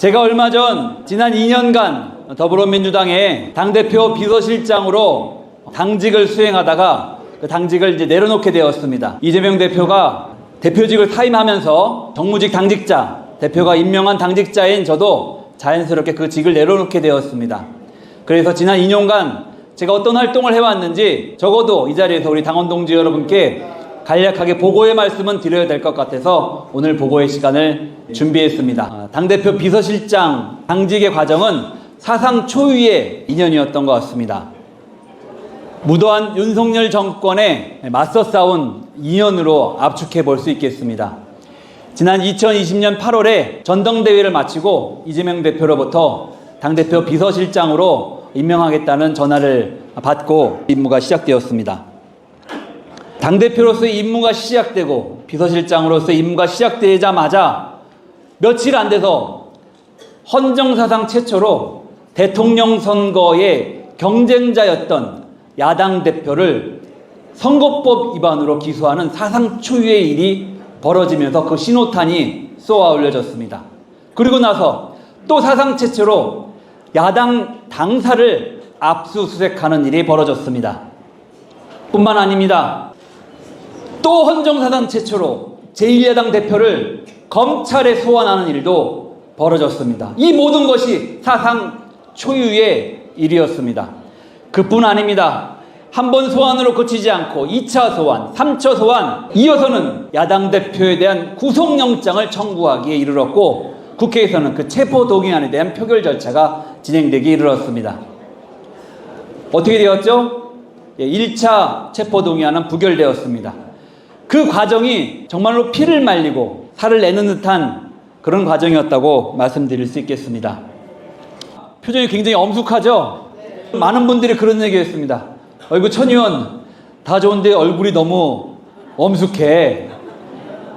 제가 얼마 전 지난 2년간 더불어민주당의 당대표 비서실장으로 당직을 수행하다가 그 당직을 이제 내려놓게 되었습니다. 이재명 대표가 대표직을 사임하면서 정무직 당직자, 대표가 임명한 당직자인 저도 자연스럽게 그 직을 내려놓게 되었습니다. 그래서 지난 2년간 제가 어떤 활동을 해왔는지 적어도 이 자리에서 우리 당원 동지 여러분께 간략하게 보고의 말씀은 드려야 될 것 같아서 오늘 보고의 시간을 준비했습니다. 아, 당대표 비서실장 당직의 과정은 사상 초유의 인연이었던 것 같습니다. 무도한 윤석열 정권에 맞서 싸운 인연으로 압축해 볼 수 있겠습니다. 지난 2020년 8월에 전당대회를 마치고 이재명 대표로부터 당대표 비서실장으로 임명하겠다는 전화를 받고 임무가 시작되었습니다. 당대표로서의 임무가 시작되고 비서실장으로서의 임무가 시작되자마자 며칠 안 돼서 헌정사상 최초로 대통령 선거의 경쟁자였던 야당 대표를 선거법 위반으로 기소하는 사상 초유의 일이 벌어지면서 그 신호탄이 쏘아 올려졌습니다. 그리고 나서 또 사상 최초로 야당 당사를 압수수색하는 일이 벌어졌습니다. 뿐만 아닙니다. 또 헌정사상 최초로 제1야당 대표를 검찰에 소환하는 일도 벌어졌습니다. 이 모든 것이 사상 초유의 일이었습니다. 그뿐 아닙니다. 한 번 소환으로 그치지 않고 2차 소환, 3차 소환, 이어서는 야당 대표에 대한 구속영장을 청구하기에 이르렀고 국회에서는 그 체포동의안에 대한 표결 절차가 진행되기 이르렀습니다. 어떻게 되었죠? 1차 체포동의안은 부결되었습니다. 그 과정이 정말로 피를 말리고 살을 내는 듯한 그런 과정이었다고 말씀드릴 수 있겠습니다. 표정이 굉장히 엄숙하죠? 많은 분들이 그런 얘기 했습니다. 어이구, 천 의원, 다 좋은데 얼굴이 너무 엄숙해.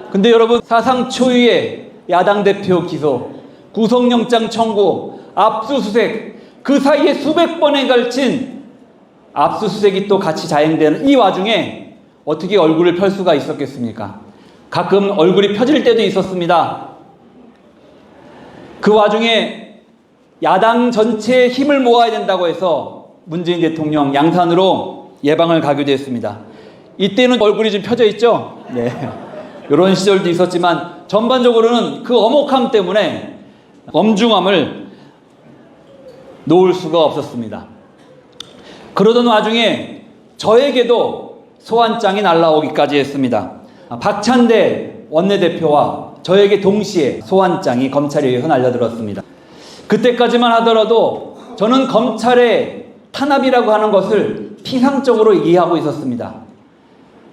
근데 여러분, 사상 초유의 야당 대표 기소, 구속영장 청구, 압수수색, 그 사이에 수백 번에 걸친 압수수색이 또 같이 자행되는 이 와중에 어떻게 얼굴을 펼 수가 있었겠습니까? 가끔 얼굴이 펴질 때도 있었습니다. 그 와중에 야당 전체의 힘을 모아야 된다고 해서 문재인 대통령 양산으로 예방을 가기도 했습니다. 이때는 얼굴이 좀 펴져 있죠? 네. 이런 시절도 있었지만 전반적으로는 그 엄혹함 때문에 엄중함을 놓을 수가 없었습니다. 그러던 와중에 저에게도 소환장이 날라오기까지 했습니다. 박찬대 원내대표와 저에게 동시에 소환장이 검찰에 의해서 날려들었습니다. 그때까지만 하더라도 저는 검찰의 탄압이라고 하는 것을 피상적으로 이해하고 있었습니다.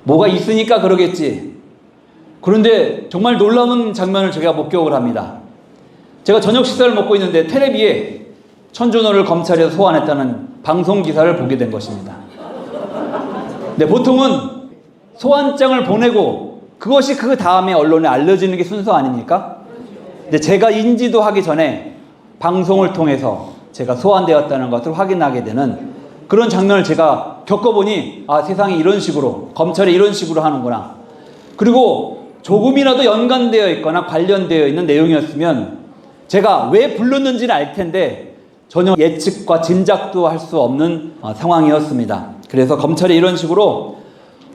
뭐가 있으니까 그러겠지. 그런데 정말 놀라운 장면을 제가 목격을 합니다. 제가 저녁 식사를 먹고 있는데 테레비에 천준호를 검찰에서 소환했다는 방송 기사를 보게 된 것입니다. 네, 보통은 소환장을 보내고 그것이 그 다음에 언론에 알려지는 게 순서 아닙니까? 근데 제가 인지도 하기 전에 방송을 통해서 제가 소환되었다는 것을 확인하게 되는 그런 장면을 제가 겪어보니 아 세상이 이런 식으로 검찰이 이런 식으로 하는구나. 그리고 조금이라도 연관되어 있거나 관련되어 있는 내용이었으면 제가 왜 불렀는지는 알 텐데 전혀 예측과 짐작도 할 수 없는 어, 상황이었습니다. 그래서 검찰이 이런 식으로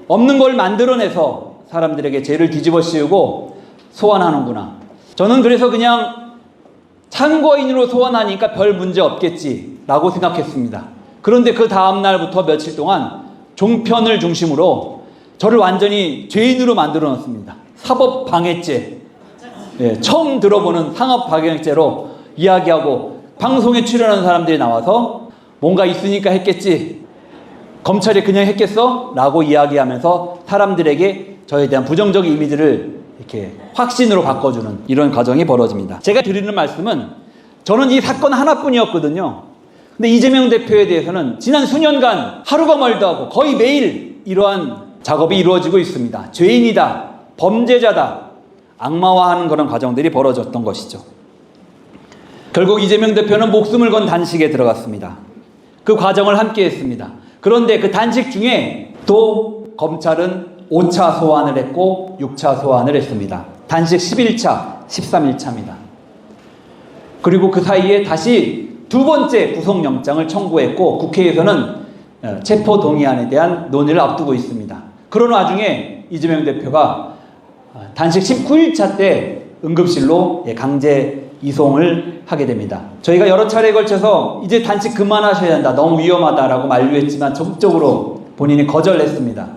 없는 걸 만들어내서 사람들에게 죄를 뒤집어 씌우고 소환하는구나. 저는 그래서 그냥 참고인으로 소환하니까 별 문제 없겠지라고 생각했습니다. 그런데 그 다음 날부터 며칠 동안 종편을 중심으로 저를 완전히 죄인으로 만들어 놓습니다. 사법 방해죄. 예, 처음 들어보는 상업 방해죄로 이야기하고 방송에 출연하는 사람들이 나와서 뭔가 있으니까 했겠지. 검찰이 그냥 했겠어? 라고 이야기하면서 사람들에게 저에 대한 부정적 이미지를 이렇게 확신으로 바꿔주는 이런 과정이 벌어집니다. 제가 드리는 말씀은 저는 이 사건 하나뿐이었거든요. 근데 이재명 대표에 대해서는 지난 수년간 하루가 멀다 하고 거의 매일 이러한 작업이 이루어지고 있습니다. 죄인이다, 범죄자다, 악마화하는 그런 과정들이 벌어졌던 것이죠. 결국 이재명 대표는 목숨을 건 단식에 들어갔습니다. 그 과정을 함께 했습니다. 그런데 그 단식 중에 또 검찰은 5차 소환을 했고 6차 소환을 했습니다. 단식 11차, 13일차입니다. 그리고 그 사이에 다시 두 번째 구속영장을 청구했고 국회에서는 어, 체포 동의안에 대한 논의를 앞두고 있습니다. 그런 와중에 이재명 대표가 어, 단식 19일차 때 응급실로 예, 강제 이송을 하게 됩니다. 저희가 여러 차례에 걸쳐서 이제 단식 그만하셔야 한다. 너무 위험하다라고 만류했지만 적극적으로 본인이 거절했습니다.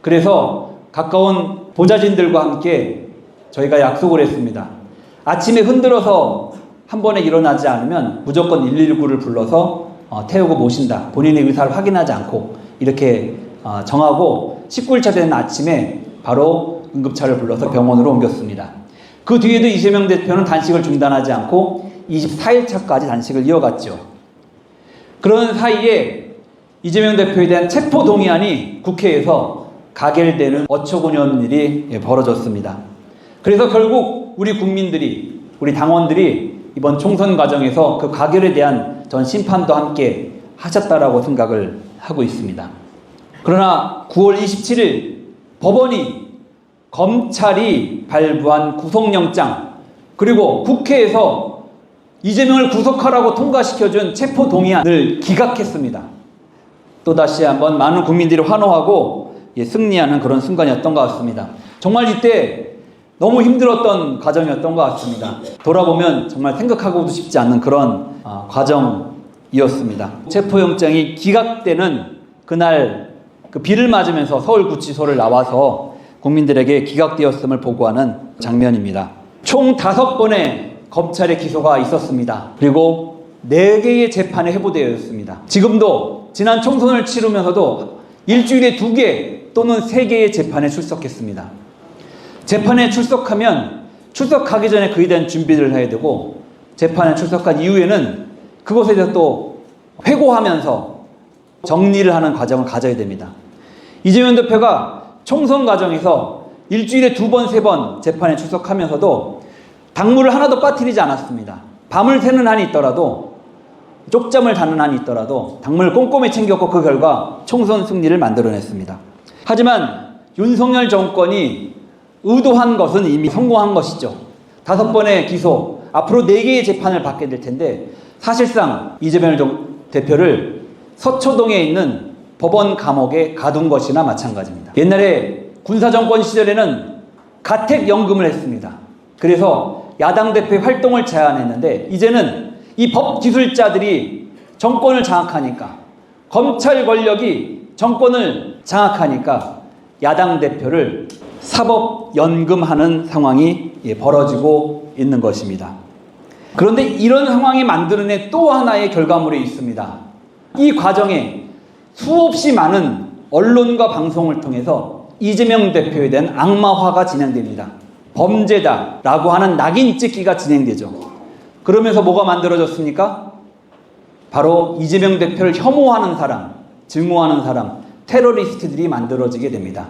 그래서 가까운 보좌진들과 함께 저희가 약속을 했습니다. 아침에 흔들어서 한 번에 일어나지 않으면 무조건 119를 불러서 어, 태우고 모신다. 본인의 의사를 확인하지 않고 이렇게 어, 정하고 19일차 되는 아침에 바로 응급차를 불러서 병원으로 옮겼습니다. 그 뒤에도 이재명 대표는 단식을 중단하지 않고 24일차까지 단식을 이어갔죠. 그런 사이에 이재명 대표에 대한 체포 동의안이 국회에서 가결되는 어처구니 없는 일이 예, 벌어졌습니다. 그래서 결국 우리 국민들이 우리 당원들이 이번 총선 과정에서 그 가결에 대한 전 심판도 함께 하셨다라고 생각을 하고 있습니다. 그러나 9월 27일 법원이 검찰이 발부한 구속영장 그리고 국회에서 이재명을 구속하라고 통과시켜준 체포 동의안을 기각했습니다. 또다시 한번 많은 국민들이 환호하고 예, 승리하는 그런 순간이었던 것 같습니다. 정말 이때 너무 힘들었던 과정이었던 것 같습니다. 돌아보면 정말 생각하고도 싶지 않은 그런 아, 과정이었습니다. 체포영장이 기각되는 그날 그 비를 맞으면서 서울구치소를 나와서 국민들에게 기각되었음을 보고하는 장면입니다. 총 다섯 번의 검찰의 기소가 있었습니다. 그리고 네 개의 재판이 회부되었습니다. 지금도 지난 총선을 치르면서도 일주일에 두 개 또는 세 개의 재판에 출석했습니다. 재판에 출석하면 출석하기 전에 그에 대한 준비를 해야 되고 재판에 출석한 이후에는 그것에 대해서 또 회고하면서 정리를 하는 과정을 가져야 됩니다. 이재명 대표가 총선 과정에서 일주일에 두 번, 세 번 재판에 출석하면서도 당무를 하나도 빠뜨리지 않았습니다. 밤을 새는 한이 있더라도 쪽잠을 자는 한이 있더라도 당무를 꼼꼼히 챙겼고 그 결과 총선 승리를 만들어냈습니다. 하지만 윤석열 정권이 의도한 것은 이미 성공한 것이죠. 다섯 번의 기소, 앞으로 네 개의 재판을 받게 될 텐데 사실상 이재명 정- 대표를 서초동에 있는 법원 감옥에 가둔 것이나 마찬가지입니다. 옛날에 군사 정권 시절에는 가택연금을 했습니다. 그래서 야당 대표의 활동을 제한했는데 이제는 이 법 기술자들이 정권을 장악하니까 검찰 권력이 정권을 장악하니까 야당 대표를 사법 연금하는 상황이 예, 벌어지고 있는 것입니다. 그런데 이런 상황이 만들어낸 또 하나의 결과물이 있습니다. 이 과정에 수없이 많은 언론과 방송을 통해서 이재명 대표에 대한 악마화가 진행됩니다. 범죄다라고 하는 낙인 찍기가 진행되죠. 그러면서 뭐가 만들어졌습니까? 바로 이재명 대표를 혐오하는 사람, 증오하는 사람, 테러리스트들이 만들어지게 됩니다.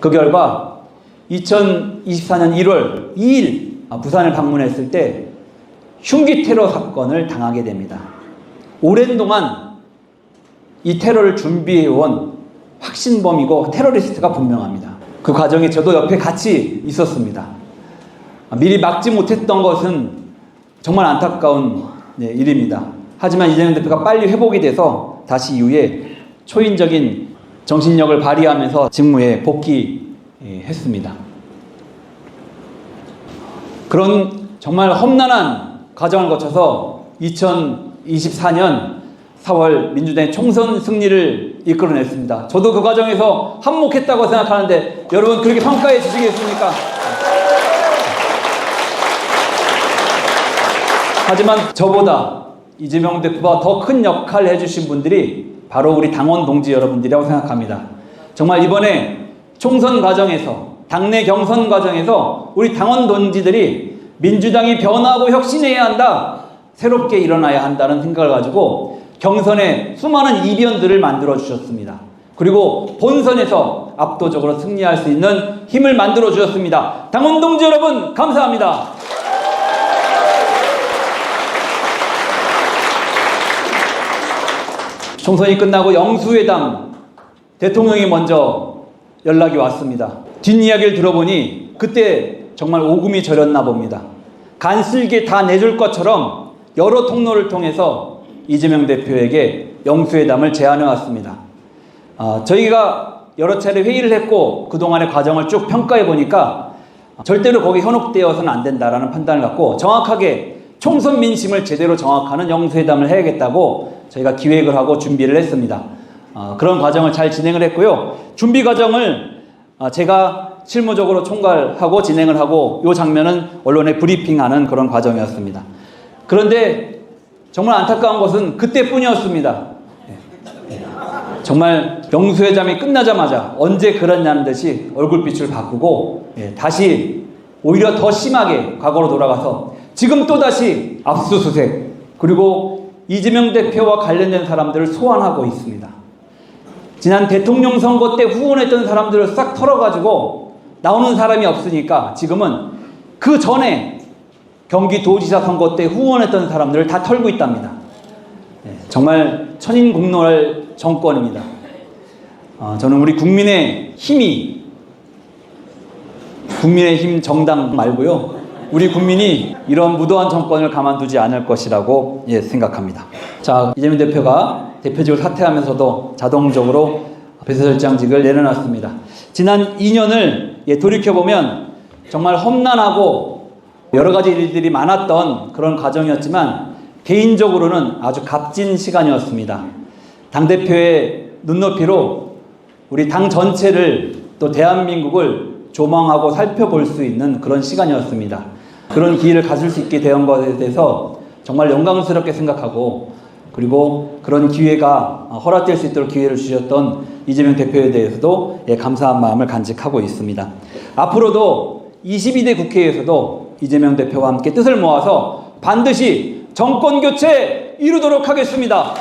그 결과 2024년 1월 2일 아, 부산을 방문했을 때 흉기 테러 사건을 당하게 됩니다. 오랜 동안 이 테러를 준비해온 확신범이고 테러리스트가 분명합니다. 그 과정에 저도 옆에 같이 있었습니다. 아, 미리 막지 못했던 것은 정말 안타까운 네, 일입니다. 하지만 이재명 대표가 빨리 회복이 돼서 다시 이후에 초인적인 정신력을 발휘하면서 직무에 복귀했습니다. 그런 정말 험난한 과정을 거쳐서 2024년 4월 민주당의 총선 승리를 이끌어냈습니다. 저도 그 과정에서 한몫했다고 생각하는데 여러분 그렇게 평가해 주시겠습니까? 하지만 저보다 이재명 대표가 더 큰 역할을 해주신 분들이 바로 우리 당원 동지 여러분들이라고 생각합니다. 정말 이번에 총선 과정에서 당내 경선 과정에서 우리 당원 동지들이 민주당이 변화하고 혁신해야 한다. 새롭게 일어나야 한다는 생각을 가지고 경선에 수많은 이변들을 만들어 주셨습니다. 그리고 본선에서 압도적으로 승리할 수 있는 힘을 만들어 주셨습니다. 당원 동지 여러분 감사합니다. 총선이 끝나고 영수회담 대통령이 먼저 연락이 왔습니다. 뒷이야기를 들어보니 그때 정말 오금이 저렸나 봅니다. 간슬게 다 내줄 것처럼 여러 통로를 통해서 이재명 대표에게 영수회담을 제안해 왔습니다. 아, 저희가 여러 차례 회의를 했고 그동안의 과정을 쭉 평가해 보니까 절대로 거기 현혹되어서는 안 된다라는 판단을 갖고 정확하게 총선 민심을 제대로 정확하는 영수회담을 해야겠다고 저희가 기획을 하고 준비를 했습니다. 아, 그런 과정을 잘 진행을 했고요. 준비 과정을 아, 제가 실무적으로 총괄하고 진행을 하고 이 장면은 언론에 브리핑하는 그런 과정이었습니다. 그런데 정말 안타까운 것은 그때뿐이었습니다. 예. 정말 영수회담이 끝나자마자 언제 그랬냐는 듯이 얼굴빛을 바꾸고 예, 다시 오히려 더 심하게 과거로 돌아가서 지금 또다시 압수수색 그리고 이재명 대표와 관련된 사람들을 소환하고 있습니다. 지난 대통령 선거 때 후원했던 사람들을 싹 털어가지고 나오는 사람이 없으니까 지금은 그 전에 경기도지사 선거 때 후원했던 사람들을 다 털고 있답니다. 네, 정말 천인공노할 정권입니다. 어, 저는 우리 국민의 힘이 국민의 힘 정당 말고요. 우리 국민이 이런 무도한 정권을 가만두지 않을 것이라고 예, 생각합니다. 자, 이재명 대표가 대표직을 사퇴하면서도 자동적으로 비서실장직을 내려놨습니다. 지난 2년을 예, 돌이켜보면 정말 험난하고 여러 가지 일들이 많았던 그런 과정이었지만 개인적으로는 아주 값진 시간이었습니다. 당대표의 눈높이로 우리 당 전체를 또 대한민국을 조망하고 살펴볼 수 있는 그런 시간이었습니다. 그런 기회를 가질 수 있게 된 것에 대해서 정말 영광스럽게 생각하고 그리고 그런 기회가 허락될 수 있도록 기회를 주셨던 이재명 대표에 대해서도 예, 감사한 마음을 간직하고 있습니다. 앞으로도 22대 국회에서도 이재명 대표와 함께 뜻을 모아서 반드시 정권 교체 이루도록 하겠습니다.